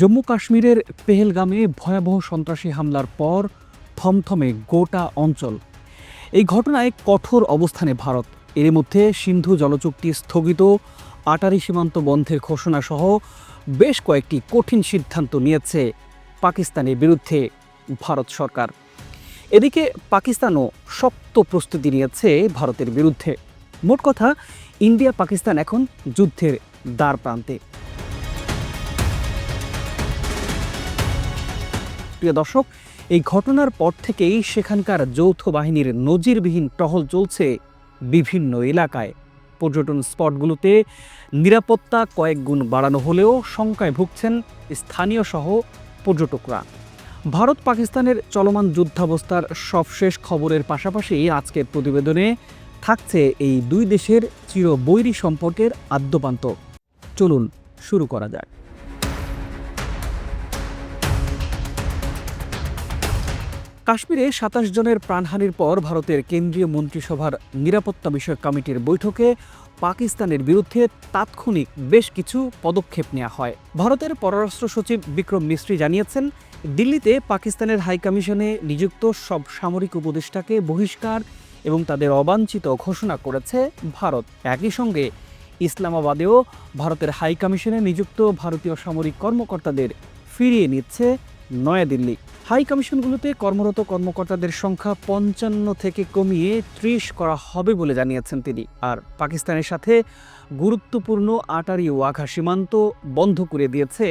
জম্মু কাশ্মীরের পেহেলগামে ভয়াবহ সন্ত্রাসী হামলার পর থমথমে গোটা অঞ্চল। এই ঘটনায় কঠোর অবস্থানে ভারত। এর মধ্যে সিন্ধু জলচুক্তি স্থগিত, আটারি সীমান্ত বন্ধের ঘোষণা সহ বেশ কয়েকটি কঠিন সিদ্ধান্ত নিয়েছে পাকিস্তানের বিরুদ্ধে ভারত সরকার। এদিকে পাকিস্তানও শক্ত প্রস্তুতি নিয়েছে ভারতের বিরুদ্ধে। মোট কথা ইন্ডিয়া পাকিস্তান এখন যুদ্ধের দ্বার প্রান্তে প্রিয় দর্শক, এই ঘটনার পর থেকেই সেখানকার যৌথ বাহিনীর নজিরবিহীন টহল চলছে বিভিন্ন এলাকায়। পর্যটন স্পটগুলোতে নিরাপত্তা কয়েক গুণ বাড়ানো হলেও শঙ্কায় ভুগছেন স্থানীয় সহ পর্যটকরা। ভারত পাকিস্তানের চলমান যুদ্ধাবস্থার সবশেষ খবরের পাশাপাশি আজকের প্রতিবেদনে থাকছে এই দুই দেশের চিরবৈরী সম্পর্কের আদ্যপান্ত। চলুন, শুরু করা যাক। কাশ্মীরে সাতাশ জনের প্রাণহানির পর ভারতের কেন্দ্রীয় মন্ত্রিসভার নিরাপত্তা বিষয়ক কমিটির বৈঠকে পাকিস্তানের বিরুদ্ধে তাৎক্ষণিক বেশ কিছু পদক্ষেপ নেওয়া হয়। ভারতের পররাষ্ট্র সচিব বিক্রম মিস্ত্রি জানিয়েছেন, দিল্লিতে পাকিস্তানের হাইকমিশনে নিযুক্ত সব সামরিক উপদেষ্টাকে বহিষ্কার এবং তাদের অবাঞ্ছিত ঘোষণা করেছে ভারত। একই সঙ্গে ইসলামাবাদেও ভারতের হাইকমিশনে নিযুক্ত ভারতীয় সামরিক কর্মকর্তাদের ফিরিয়ে নিচ্ছে নয়াদিল্লি। হাই কমিশনগুলোতে কর্মরত কর্মকর্তাদের সংখ্যা পঞ্চান্ন থেকে কমিয়ে ত্রিশ করা হবে বলে জানিয়েছেন তিনি। আর পাকিস্তানের সাথে গুরুত্বপূর্ণ আটারি ওয়াঘা সীমান্ত বন্ধ করে দিয়েছে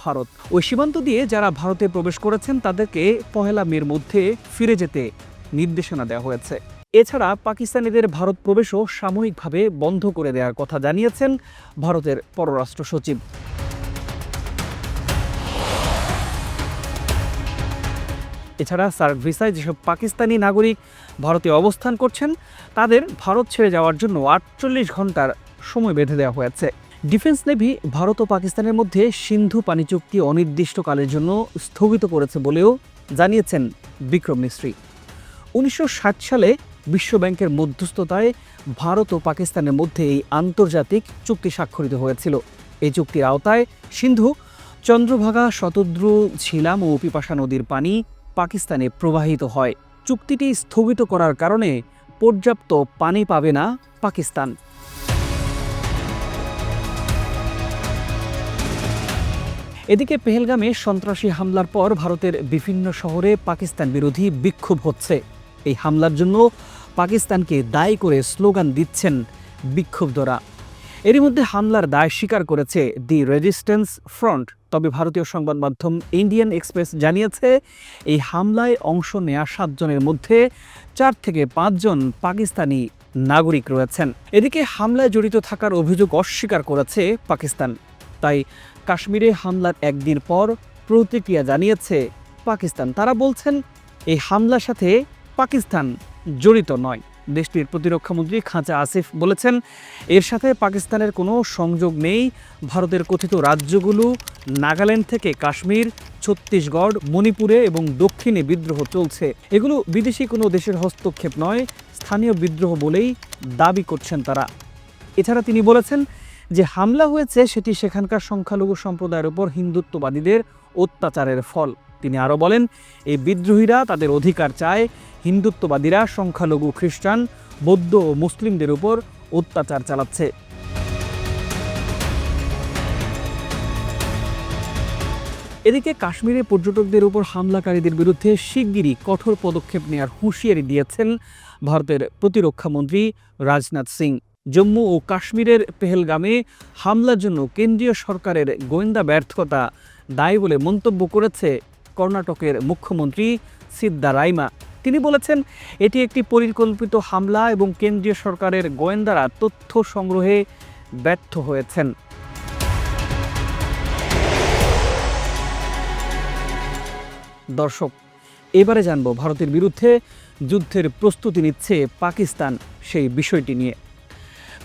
ভারত। ওই সীমান্ত দিয়ে যারা ভারতে প্রবেশ করেছেন, তাদেরকে পহেলা মের মধ্যে ফিরে যেতে নির্দেশনা দেওয়া হয়েছে। এছাড়া পাকিস্তানিদের ভারত প্রবেশও সাময়িকভাবে বন্ধ করে দেওয়ার কথা জানিয়েছেন ভারতের পররাষ্ট্র সচিব। এছাড়া সার্ক ভিসায় যেসব পাকিস্তানি নাগরিক ভারতে অবস্থান করছেন, তাদের ভারত ছেড়ে যাওয়ার জন্য আটচল্লিশ ঘণ্টার সময় বেঁধে দেওয়া হয়েছে। ডিফেন্স নেভি ভারত ও পাকিস্তানের মধ্যে সিন্ধু পানি চুক্তি অনির্দিষ্টকালের জন্য স্থগিত করেছে বলেও জানিয়েছেন বিক্রম মিস্ত্রি। উনিশশো সালে বিশ্বব্যাংকের মধ্যস্থতায় ভারত ও পাকিস্তানের মধ্যে এই আন্তর্জাতিক চুক্তি স্বাক্ষরিত হয়েছিল। এই চুক্তির আওতায় সিন্ধু, চন্দ্রভাগা, শতদ্রু, ঝিলাম ও পিপাসা নদীর পানি পাকিস্তানে প্রবাহিত হয়। চুক্তিটি স্থগিত করার কারণে পর্যাপ্ত পানি পাবে না পাকিস্তান। এদিকে পেহেলগামে সন্ত্রাসী হামলার পর ভারতের বিভিন্ন শহরে পাকিস্তান বিরোধী বিক্ষোভ হচ্ছে। এই হামলার জন্য পাকিস্তানকে দায়ী করে স্লোগান দিচ্ছেন বিক্ষোভদরা এরই মধ্যে হামলার দায় স্বীকার করেছে দি রেজিস্ট্যান্স ফ্রন্ট। তবে ভারতীয় সংবাদ মাধ্যম ইন্ডিয়ান এক্সপ্রেস জানিয়েছে, এই হামলায় অংশ নেয়া সাতজনের মধ্যে চার থেকে পাঁচজন পাকিস্তানি নাগরিক রয়েছেন। এদিকে হামলায় জড়িত থাকার অভিযোগ অস্বীকার করেছে পাকিস্তান। তাই কাশ্মীরে হামলার একদিন পর প্রতিক্রিয়া জানিয়েছে পাকিস্তান। তারা বলছেন, এই হামলার সাথে পাকিস্তান জড়িত নয়। দেশটির প্রতিরক্ষামন্ত্রী খাঁচা আসিফ বলেছেন, এর সাথে পাকিস্তানের কোনো সংযোগ নেই। ভারতের কথিত রাজ্যগুলো নাগাল্যান্ড থেকে কাশ্মীর, ছত্তিশগড়, মণিপুরে এবং দক্ষিণে বিদ্রোহ চলছে। এগুলো বিদেশি কোনো দেশের হস্তক্ষেপ নয়, স্থানীয় বিদ্রোহ বলেই দাবি করছেন তারা। এছাড়া তিনি বলেছেন যে হামলা হয়েছে, সেটি সেখানকার সংখ্যালঘু সম্প্রদায়ের উপর হিন্দুত্ববাদীদের অত্যাচারের ফল। তিনি আরও বলেন, এই বিদ্রোহীরা তাদের অধিকার চায়, হিন্দুত্ববাদীরা সংখ্যালঘু খ্রিস্টান, বৌদ্ধ ও মুসলিমদের উপর অত্যাচার চালাচ্ছে। এদিকে কাশ্মীরে পর্যটকদের উপর হামলাকারীদের বিরুদ্ধে শিগগিরই কঠোর পদক্ষেপ নেওয়ার হুঁশিয়ারি দিয়েছেন ভারতের প্রতিরক্ষামন্ত্রী রাজনাথ সিং। জম্মু ও কাশ্মীরের পেহেলগামে হামলার জন্য কেন্দ্রীয় সরকারের গোয়েন্দা ব্যর্থতা দায়ী বলে মন্তব্য করেছে কর্ণাটকের মুখ্যমন্ত্রী সিদ্দারাইমা তিনি বলেছেন, এটি একটি পরিকল্পিত হামলা এবং কেন্দ্রীয় সরকারের গোয়েন্দারা তথ্য সংগ্রহে ব্যর্থ হয়েছেন। দর্শক, এবারে জানব ভারতের বিরুদ্ধে যুদ্ধের প্রস্তুতি নিচ্ছে পাকিস্তান সেই বিষয়টি নিয়ে।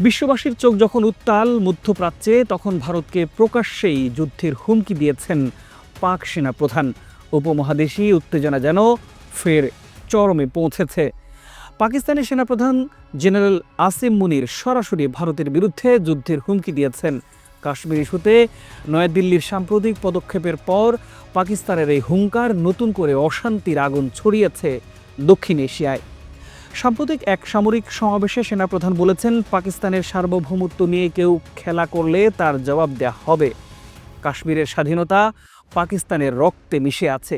বিশ্ববাসীর চোখ যখন উত্তাল মধ্যপ্রাচ্যে, তখন ভারতকে প্রকাশ্যেই যুদ্ধের হুমকি দিয়েছেন পাক সেনা প্রধান উপমহাদেশী উত্তেজনা যেন ফের চরমে পৌঁছেছে। পাকিস্তানি সেনাপ্রধান জেনারেল আসিম মুনির সরাসরি ভারতের বিরুদ্ধে যুদ্ধের হুমকি দিয়েছেন। কাশ্মীর ইস্যুতে নয়াদিল্লির সাম্প্রতিক পদক্ষেপের পর পাকিস্তানের এই হুঙ্কার নতুন করে অশান্তির আগুন ছড়িয়েছে দক্ষিণ এশিয়ায়। সাম্প্রতিক এক সামরিক সমাবেশে সেনাপ্রধান বলেছেন, পাকিস্তানের সার্বভৌমত্ব নিয়ে কেউ খেলা করলে তার জবাব দেওয়া হবে। কাশ্মীরের স্বাধীনতা পাকিস্তানের রক্তে মিশে আছে।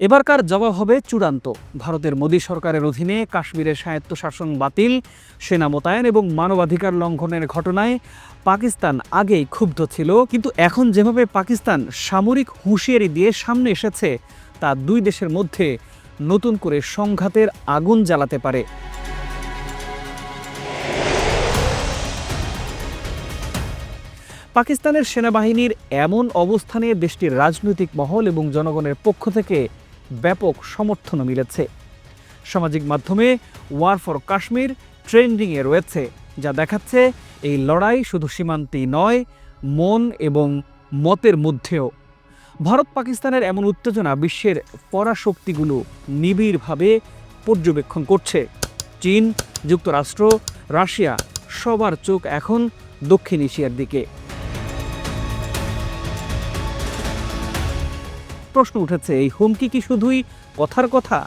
এবারকার জবাব হবে চূড়ান্ত। ভারতের মোদী সরকারের অধীনে কাশ্মীরের স্বায়ত্তশাসন বাতিল, সেনা মোতায়েন এবং মানবাধিকার লঙ্ঘনের ঘটনায় পাকিস্তান আগেই ক্ষুব্ধ ছিল, কিন্তু এখন যেভাবে পাকিস্তান সামরিক হুঁশিয়ারি দিয়ে সামনে এসেছে, তা দুই দেশের মধ্যে নতুন করে সংঘাতের আগুন জ্বালাতে পারে। পাকিস্তানের সেনাবাহিনীর এমন অবস্থানে দেশটির রাজনৈতিক মহল এবং জনগণের পক্ষ থেকে ব্যাপক সমর্থনও মিলেছে। সামাজিক মাধ্যমে ওয়ার ফর কাশ্মীর ট্রেন্ডিংয়ে রয়েছে, যা দেখাচ্ছে এই লড়াই শুধু সীমান্তেই নয়, মন এবং মতের মধ্যেও। ভারত পাকিস্তানের এমন উত্তেজনা বিশ্বের পরাশক্তিগুলো নিবিড়ভাবে পর্যবেক্ষণ করছে। চীন, যুক্তরাষ্ট্র, রাশিয়া সবার চোখ এখন দক্ষিণ এশিয়ার দিকে। প্রশ্ন উঠেছে, এই হুমকি কি শুধুই কথার কথা,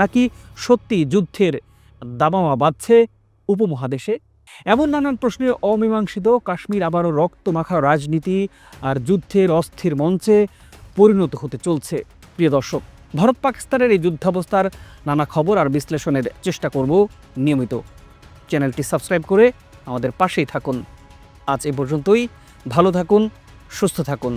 নাকি সত্যি যুদ্ধের দামামা বাঁধছে উপমহাদেশে? এমন নানান প্রশ্নে অমীমাংসিত কাশ্মীর আবারও রক্তমাখা রাজনীতি আর যুদ্ধের অস্থির মঞ্চে পরিণত হতে চলছে। প্রিয় দর্শক, ভারত পাকিস্তানের এই যুদ্ধাবস্থার নানা খবর আর বিশ্লেষণের চেষ্টা করব নিয়মিত। চ্যানেলটি সাবস্ক্রাইব করে আমাদের পাশেই থাকুন। আজ এ পর্যন্তই, ভালো থাকুন, সুস্থ থাকুন।